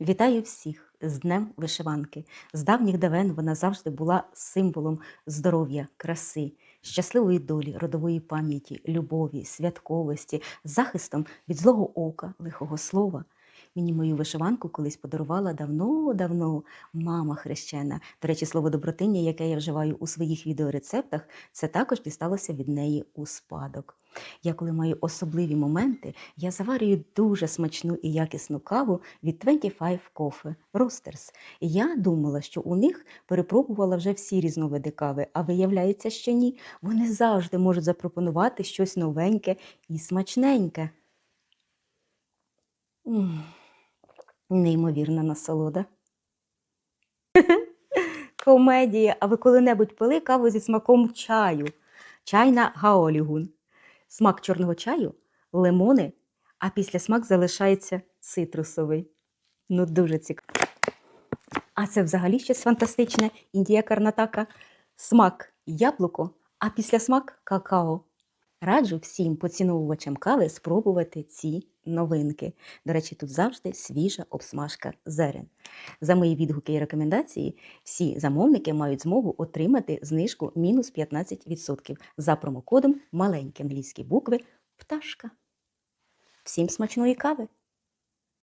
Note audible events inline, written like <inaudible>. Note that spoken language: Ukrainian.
Вітаю всіх з Днем вишиванки. З давніх давен вона завжди була символом здоров'я, краси, щасливої долі, родової пам'яті, любові, святковості, захистом від злого ока, лихого слова. Мені мою вишиванку колись подарувала давно-давно мама хрещена. До речі, слово добротиння, яке я вживаю у своїх відеорецептах, це також дісталося від неї у спадок. Я коли маю особливі моменти, я заварюю дуже смачну і якісну каву від 25 Coffee Roasters. Я думала, що у них перепробувала вже всі різновиди кави, а виявляється, що ні. Вони завжди можуть запропонувати щось новеньке і смачненьке. М, Неймовірна насолода. <laughs> Комедія. А ви коли-небудь пили каву зі смаком чаю? Чайна гаолігун. Смак чорного чаю, лимони, а після смак залишається цитрусовий. Ну, дуже цікаво. А це взагалі щось фантастичне. Індія карнатака. Смак яблуко, а після смак какао. Раджу всім поціновувачам кави спробувати ці новинки. До речі, тут завжди свіжа обсмажка зерен. За мої відгуки і рекомендації, всі замовники мають змогу отримати знижку мінус 15% за промокодом маленькі англійські букви пташка. Всім смачної кави!